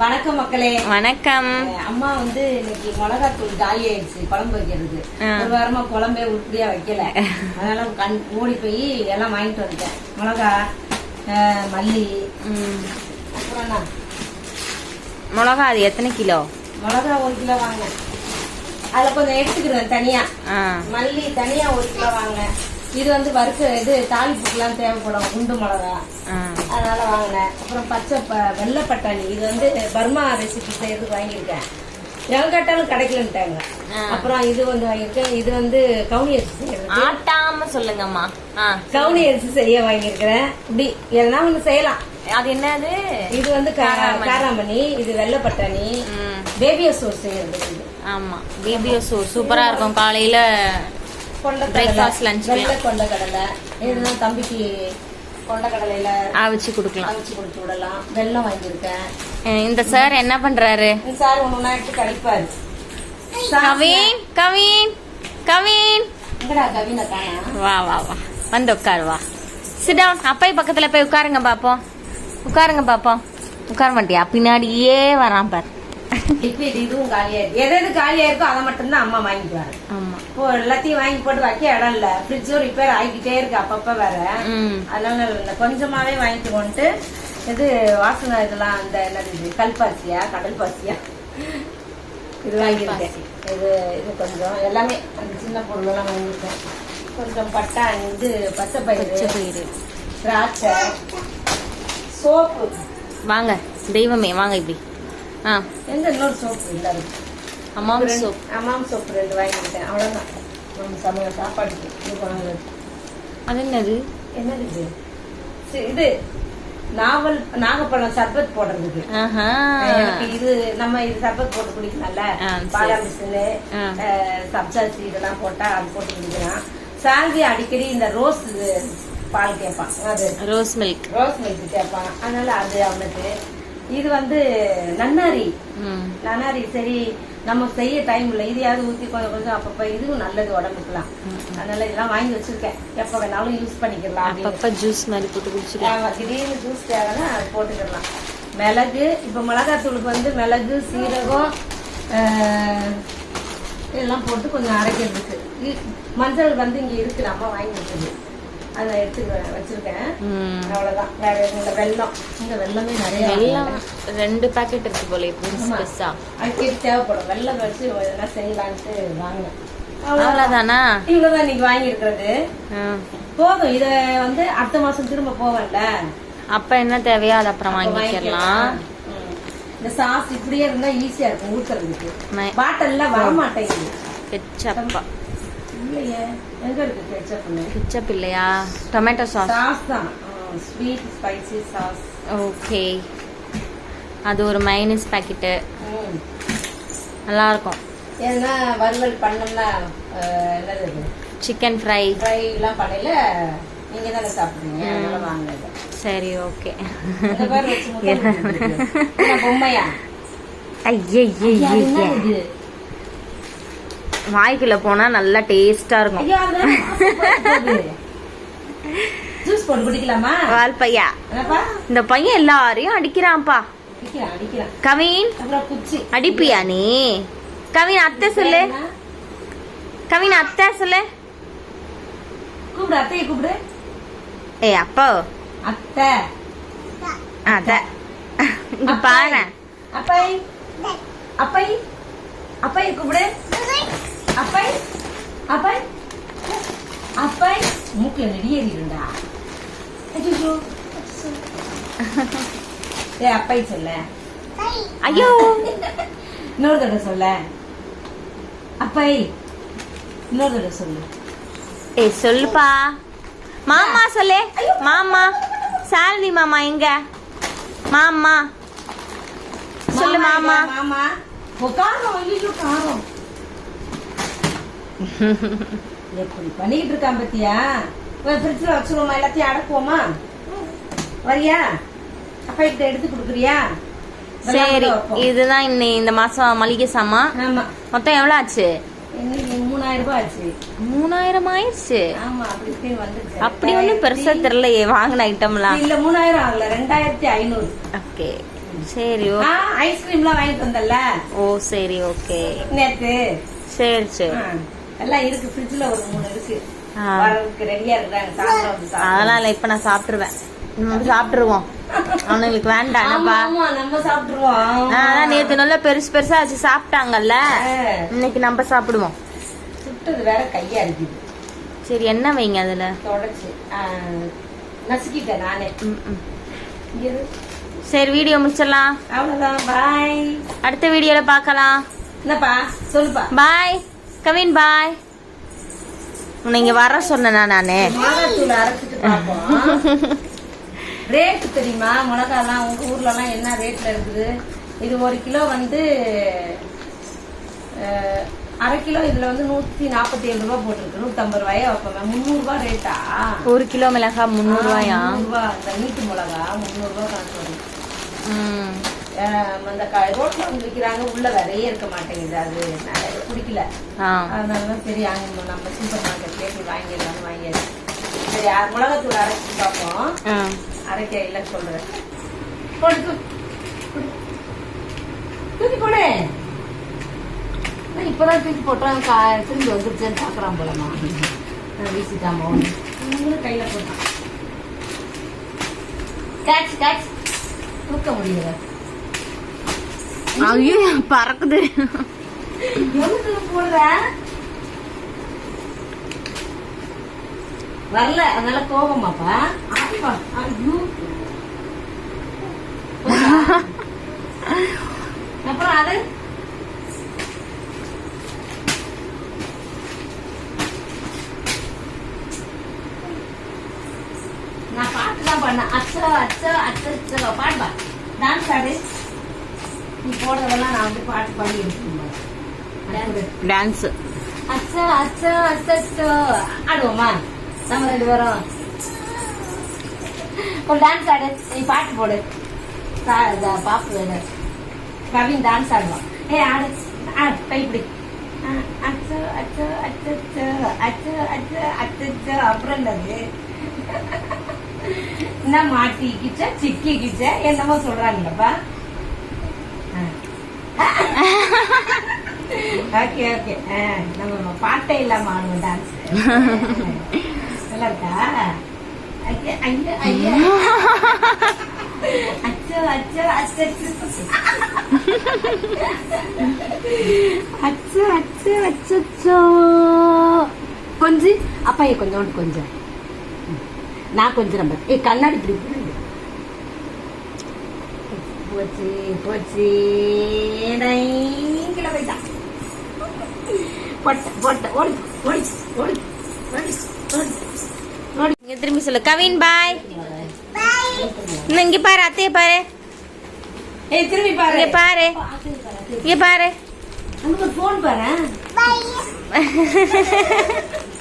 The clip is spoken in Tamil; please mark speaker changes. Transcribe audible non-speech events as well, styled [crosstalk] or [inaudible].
Speaker 1: வணக்கம் மக்களே.
Speaker 2: வணக்கம்.
Speaker 1: அம்மா வந்து இன்னைக்கு மிளகாத்தூள் காலி ஆயிடுச்சு குழம்பு வைக்கிறது. ஒரு வாரமா குழம்பே உருப்படியா வைக்கல. அதனால கண் ஓடி போய் எல்லாம் வாங்கிட்டு வந்துட்டேன். மிளகா மல்லி. அப்புறம்
Speaker 2: மிளகா அது எத்தனை கிலோ?
Speaker 1: மிளகா ஒரு கிலோ வாங்கினேன் அதுல கொஞ்சம் எடுத்துக்கிறேன் தனியா. மல்லி தனியா ஒரு கிலோ வாங்கினேன் இது வந்து வறுக்க இது தாளிப்புக்கெல்லாம் தேவைப்படும் குண்டு மிளகா. அதனால வாங்கினேன். அப்புறம் பச்சை வெள்ளை பட்டாணி. இது வந்து பர்மா ரெசிபி செய்யறதுக்கு வாங்கியிருக்கேன். எங்க கேட்டாலும் கிடைக்கலன்ட்டாங்க. அப்புறம் இது வந்து வாங்கியிருக்கேன். இது வந்து கவுனி அரிசி
Speaker 2: ஆட்டாம சொல்லுங்கம்மா.
Speaker 1: கவுனி அரிசி செய்ய வாங்கியிருக்கிறேன். இப்படி எதனா ஒண்ணு செய்யலாம்.
Speaker 2: அது என்னது?
Speaker 1: இது வந்து
Speaker 2: காராமணி.
Speaker 1: இது வெள்ளை பட்டாணி. பேபியா சோஸ் செய்யறது
Speaker 2: ஆமா. பிபிஓ சூப் சூப்பரா இருக்கும். காலையில Breakfast, lunch
Speaker 1: வெள்ளை கொண்டக்கடலை இதெல்லாம் தம்பிக்கு கொண்டக்கடலையில
Speaker 2: அவிச்சு கொடுக்கலாம்.
Speaker 1: அவிச்சு கொடுத்து விடலாம். வெல்லம் வாங்கியிருக்கேன்.
Speaker 2: அஹ் இந்த சார் என்ன பண்றாரு?
Speaker 1: சார் ஒண்ணு எடுத்து கழிப்பாரு
Speaker 2: கவின் கவின் கவின். வா வா வா. வந்து உட்காரு வா. சிடவுன் அப்பாய் பக்கத்துல போய் உட்காருங்க பாப்போம். உட்காருங்க பாப்போம். உட்கார மாட்டியா? பின்னாடியே வரான் பார்.
Speaker 1: லிக்விட் இதுவும் காலியா இருக்கு. எது எது காலியா இருக்கோ அதை மட்டும்தான் அம்மா வாங்கிக்குவாரு
Speaker 2: ஆமா.
Speaker 1: இப்போ எல்லாத்தையும் வாங்கி போட்டு வைக்க இடம் இல்ல. ஃப்ரிட்ஜும் ரிப்பேர் ஆகிக்கிட்டே இருக்கு அப்பப்ப வேற.
Speaker 2: ம்.
Speaker 1: அதனால கொஞ்சமாவே வாங்கிட்டு கொண்டு இது வாசனை இதெல்லாம் அந்த என்னது இது? கல்பாசியா? கடல் பாசியா? இது வாங்கியிருக்கேன். இது இது கொஞ்சம் எல்லாமே அந்த சின்ன பொருள் எல்லாம் வாங்கியிருக்கேன். கொஞ்சம் பட்டாணி இது பச்சை பயிறு. திராட்சை சோப்பு.
Speaker 2: வாங்க. தெய்வமே வாங்க இப்படி.
Speaker 1: எங்க இன்னொரு சோப்பு இல்ல ரெண்டு-
Speaker 2: சோப்
Speaker 1: அம்மாவும் சோப்பு ரெண்டு வாங்கிக்கிட்டேன் அவ்வளவுதான். நம்ம சமையல் பண்ணது
Speaker 2: அது என்னது?
Speaker 1: என்னது இது? இது நாவல் நாகப்பழம் சர்பத் போடுறதுக்கு. எனக்கு இது நம்ம இது சர்பத் போட்டு குடிக்கலாம்ல. பாதாம் பிசினு சீட் இதெல்லாம் போட்டா அது போட்டு குடிக்கலாம். சால்வி அடிக்கடி இந்த ரோஸ் பால் கேட்பான். அது
Speaker 2: ரோஸ் மில்க்.
Speaker 1: ரோஸ் மில்க் கேட்பான். அதனால அது அவனுக்கு இது வந்து நன்னாரி. நன்னாரி சரி நம்ம செய்ய டைம் இல்லை. இதையாவது ஊத்தி கொஞ்சம் கொஞ்சம் அப்பப்ப இதுவும் நல்லது உடம்புக்குலாம். அதனால இதெல்லாம் வாங்கி வச்சிருக்கேன். எப்ப வேணாலும் யூஸ் பண்ணிக்கலாம்.
Speaker 2: அப்பப்ப ஜூஸ் மாதிரி போட்டு குடிச்சுக்கலாம்.
Speaker 1: திடீர்னு ஜூஸ் தேவைன்னா அது போட்டுக்கலாம். மிளகு இப்ப மிளகாத்தூளுக்கு வந்து மிளகு சீரகம் இதெல்லாம் போட்டு கொஞ்சம் அரைக்கிறதுக்கு. மஞ்சள் வந்து இங்க இருக்கு. நம்ம வாங்கி வச்சது அதை எடுத்து வச்சிருக்கேன். அவ்வளவுதான். வேற இல்ல. வெல்லம். இந்த வெல்லமே நிறைய
Speaker 2: வெல்லம் ரெண்டு பாக்கெட் இருக்கு போல பெருசு
Speaker 1: தேவைப்படும். வெள்ளம் வச்சு எதனா செய்யலான்ட்டு அவ்வளவுதான். இவ்வளவுதான் இன்னைக்கு வாங்கியிருக்கிறது.
Speaker 2: ஆ.
Speaker 1: போதும். இத வந்து அடுத்த மாசம் திரும்ப போவேன்ல.
Speaker 2: அப்ப என்ன தேவையோ அதை அப்புறம்
Speaker 1: அப்ப
Speaker 2: வாங்கிக்கலாம்.
Speaker 1: இந்த சாஸ் இப்படியே இருந்தா ஈஸியா இருக்கும். ஊத்துறதுக்கு. பாட்டில்ல வரமாட்டேங்குது.
Speaker 2: கெச்சப்பா
Speaker 1: இல்லையே. எங்க இருக்கு கெச்சப்னு
Speaker 2: கெச்சப் இல்லையா? டொமேட்டோ சாஸ்
Speaker 1: சாஸ் தான். ஸ்வீட் ஸ்பைசி சாஸ்
Speaker 2: ஓகே அது ஒரு மைனஸ் பாக்கெட்டு நல்லா இருக்கும்
Speaker 1: ஏன்னா வறுவல் பண்ணோம்னா என்னது
Speaker 2: சிக்கன் ஃப்ரை
Speaker 1: ஃப்ரை எல்லாம் பண்ணல. நீங்க தானே அதனால வாங்கினது.
Speaker 2: சரி ஓகே [laughs]
Speaker 1: பொம்மையா?
Speaker 2: ஐயே
Speaker 1: ஐயா, அது என்ன இது?
Speaker 2: வாய்க்குள்ள போனா நல்லா டேஸ்டா இருக்கும்.
Speaker 1: ஜூஸ் போட்டு குடிக்கலாமா?
Speaker 2: வால் பையா. இந்த பையன் எல்லாரையும் அடிக்கிறான்ப்பா. கவின் அடிப்பியா நீ? கவின் அத்தை சொல்லு? கவின் அத்தை சொல்லு.
Speaker 1: கூப்பிடு அத்தையை கூப்பிடு.
Speaker 2: ஏய் அப்பா.
Speaker 1: அத்தை.
Speaker 2: அத்தை. பாரு.
Speaker 1: அப்பை அப்பை அப்பை கூப்பிடு. அப்பை அப்பை அப்பை மூக்குல நெடியேறிடுண்டா ஐயோ ஏ அப்பை சொல்ல.
Speaker 2: ஐயோ.
Speaker 1: இன்னொரு தடவை சொல்ல. அப்பை இன்னொரு தடவை சொல்லு.
Speaker 2: ஏய் சொல்லுப்பா. மாமா சொல்லு. மாமா சால்வி மாமா எங்க? மாமா. சொல்லு மாமா
Speaker 1: மாமா. காரம் ஐயோ காரம் [laughs] எப்படி பண்ணிக்கிட்டு இருக்கான் பத்தியா? ஃப்ரிட்ஜில் வச்சுருவோமா? எல்லாத்தையும் அடக்குவோமா? வரியா? அப்பா கிட்ட எடுத்து கொடுக்குறியா?
Speaker 2: சரி. இதுதான் இன்னை இந்த மாசம் மளிகை சாமான்.
Speaker 1: ஆமா.
Speaker 2: மொத்தம் எவ்வளவு ஆச்சு?
Speaker 1: மூணாயிரம்
Speaker 2: ஆயிடுச்சு?
Speaker 1: அப்படி
Speaker 2: ஒண்ணும் பெருசா தெரியலையே வாங்கின ஐட்டம்லாம்
Speaker 1: இல்ல மூணாயிரம் ஆகல. ரெண்டாயிரத்தி ஐநூறு.
Speaker 2: ஓகே. சரி ஓ
Speaker 1: ஐஸ்கிரீம்லாம் வாங்கிட்டு வந்தல்ல?
Speaker 2: ஓ சரி ஓகே.
Speaker 1: நேத்து.
Speaker 2: சரி சரி.
Speaker 1: எல்லாம் இருக்கு ஃப்ரிட்ஜ்ல ஒரு மூணு இருக்கு.
Speaker 2: ஆ.
Speaker 1: வரதுக்கு ரெடியா இருக்காங்க சாப்பிட வந்து சாப்பிட.
Speaker 2: அதெல்லாம் இல்லை இப்போ நான் சாப்பிட்டுருவேன். நம்ம சாப்பிட்டுருவோம். அவனுங்களுக்கு வேண்டாம்
Speaker 1: நம்ம சாப்பிட்டுருவோம்.
Speaker 2: அதான் நேத்து நல்லா பெருசு பெருசா வச்சு சாப்பிட்டாங்கல்ல? இன்னைக்கு நம்ம சாப்பிடுவோம்.
Speaker 1: சுட்டது வேற கையா இருக்குது.
Speaker 2: சரி என்ன வைங்க அதுல?
Speaker 1: தொடச்சு. நசுக்கிட்டேன் நானே.
Speaker 2: சரி வீடியோ முடிச்சிடலாம்.
Speaker 1: பாய்
Speaker 2: அடுத்த வீடியோல பார்க்கலாம்.
Speaker 1: என்னப்பா? சொல்லுப்பா.
Speaker 2: பாய் கவின் பாய் உன்னை இங்க வர சொன்னேனா நானு?
Speaker 1: ரேட்டு தெரியுமா? மிளகாலாம் உங்க ஊர்ல எல்லாம் என்ன ரேட்ல இருக்குது? இது ஒரு கிலோ வந்து அரை கிலோ இதுல வந்து நூத்தி நாற்பத்தி ஏழு ரூபாய் போட்டிருக்கு. நூத்தம்பது ரூபாயா வைப்பாங்க முந்நூறு ரூபாய் ரேட்டா
Speaker 2: ஒரு கிலோ மிளகா முந்நூறு ரூபாயா?
Speaker 1: இந்த நீட்டு மிளகா முந்நூறு ரூபாய் கணக்கு வரும் அந்த ரோட்ல வந்து விற்கிறாங்க உள்ள விலையே இருக்க மாட்டேங்குது. அது பிடிக்கல. அதனால தான் சரி அங்க நம்ம சூப்பர் மார்க்கெட்லேயே போய் வாங்கிடலாம்னு வாங்கியாச்சு. சரி மிளகாத்தூள் அரைச்சி பார்ப்போம். அரைக்க இல்லை சொல்றேன். போடு. தூக்கி போடு இப்பதான் தூக்கி போட்டோம் திரும்பி வந்துருச்சேன்னு பார்க்குறான் போலமா வீசிட்டாமா கையில போட்டான். கேட்ச் கேட்ச் தூக்க முடியல.
Speaker 2: ஐயோ பறக்குது.
Speaker 1: போடுற? வரல அதனால கோபமாப்பா. அப்புறம் அது? நான் பாட்டு தான் பண்ணேன். அச்சோ அச்சோ அச்சோ பாடுப்பா. டான்ஸ் ஆடு. நீ போடுறதெல்லாம் நான் வந்து பாட்டு பாடி எடுத்துக்கணும்.
Speaker 2: டான்ஸ்
Speaker 1: அச்சா அச்சா அச்சோ ஆடுவோமா? நம்ம ரெண்டு பேரும். ஒரு டான்ஸ் ஆடு. நீ பாட்டு போடு. பாப்பு வேறு. கவின் டான்ஸ் ஆடுவான். ஏ ஆடு. ஆடு கைப்பிடி அச்சோ அச்சோ அச்சோ அச்சோ. அச்சோ அச்சோ அப்புறம் என்னது? என்ன மாட்டிக்கிச்சா சிக்கிக்கிச்சா என்னமோ சொல்றாங்கல்லப்பா ஓகே ஓகே நம்ம பாட்டே இல்லாம ஆடுவோம் டான்ஸ் நல்லா இருக்கா? அச்சோ அச்சோ அச்சோ அச்சோ. அச்சோ அச்சோ கொஞ்சம் அப்பா கொஞ்சோண்டு கொஞ்சம் நான் கொஞ்சம் ரொம்ப ஏ கண்ணாடி திருப்பி போச்சு போச்சு நைங்கில போயிட்டான்
Speaker 2: திரும்பி சொல்லு. கவின் பாய். இங்க பாரு அத்தைய பாரு.
Speaker 1: திரும்பி பாரு.
Speaker 2: இங்க பாரு. இங்க
Speaker 1: ஃபோன் பாரு. [laughs]